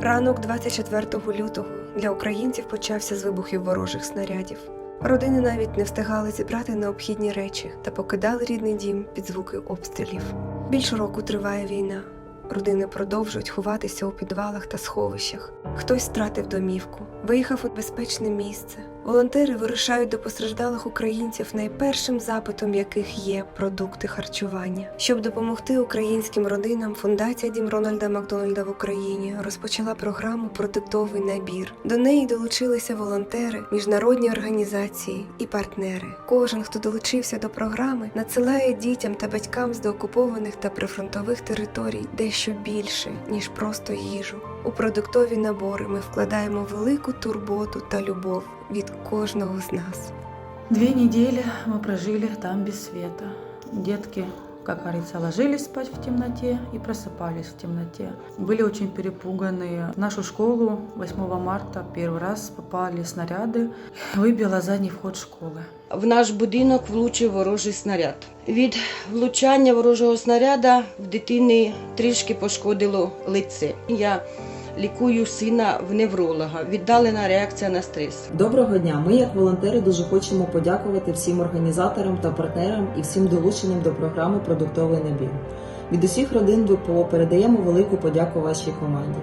Ранок 24 лютого для українців почався з вибухів ворожих снарядів. Родини навіть не встигали зібрати необхідні речі та покидали рідний дім під звуки обстрілів. Більше року триває війна. Родини продовжують ховатися у підвалах та сховищах. Хтось втратив домівку, виїхав у безпечне місце. Волонтери вирушають до постраждалих українців, найпершим запитом яких є продукти харчування. Щоб допомогти українським родинам, фундація Дім Рональда Макдональда в Україні розпочала програму Продуктовий набір. До неї долучилися волонтери, міжнародні організації і партнери. Кожен, хто долучився до програми, надсилає дітям та батькам з деокупованих та прифронтових територій дещо більше ніж просто їжу. У продуктові набори ми вкладаємо велику турботу та любов від кожного з нас. Дві неділі ми прожили там без світа, Детки, как говорится, ложились спать в темноте и просыпались в темноте. Были очень перепуганы. В нашу школу 8 марта первый раз попали снаряды. Выбило задний вход школы. В наш будинок влучив ворожий снаряд. Від влучання ворожого снаряда в дитини трішки пошкодило лице. Я лікую сина в невролога. Віддалена реакція на стрес. Доброго дня! Ми, як волонтери, дуже хочемо подякувати всім організаторам та партнерам і всім долученим до програми Продуктовий набір. Від усіх родин ВПО передаємо велику подяку вашій команді.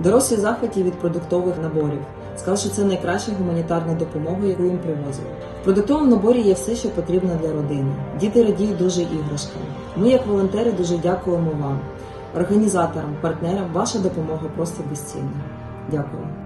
Дорослі захваті від продуктових наборів. Сказали, що це найкраща гуманітарна допомога, яку їм привозили. В продуктовому наборі є все, що потрібно для родини. Діти радіють дуже іграшками. Ми, як волонтери, дуже дякуємо вам, організаторам, партнерам. Ваша допомога просто безцінна. Дякую.